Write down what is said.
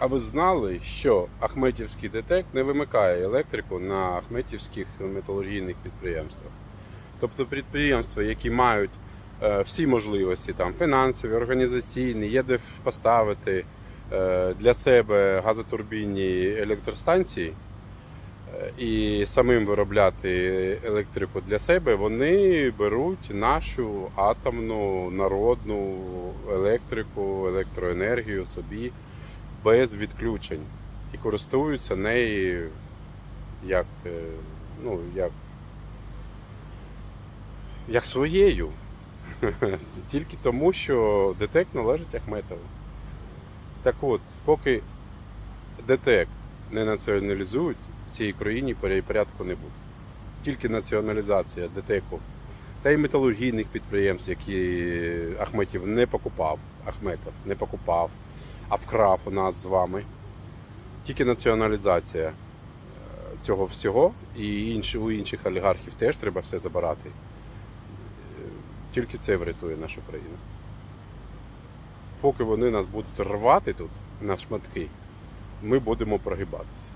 А ви знали, що Ахметівський ДТЕК не вимикає електрику на Ахметівських металургійних підприємствах? Тобто підприємства, які мають е, всі можливості, там фінансові, організаційні, є де поставити е, для себе газотурбінні електростанції е, і самим виробляти електрику для себе, вони беруть нашу атомну народну електрику, електроенергію собі без відключень і користуються нею як, е, ну, як, як своєю. Тільки тому, що ДТЕК належить Ахметову. Так от, поки ДТЕК не націоналізують, в цій країні порядку не буде. Тільки націоналізація ДТЕКу та й металургійних підприємств, які Ахметів не покупав, Ахметов не покупав, а вкрав у нас з вами. Тільки націоналізація е, цього всього, і інші, у інших олігархів теж треба все забирати. Е, Тільки це врятує нашу країну. Поки вони нас будуть рвати тут на шматки, ми будемо прогибатися.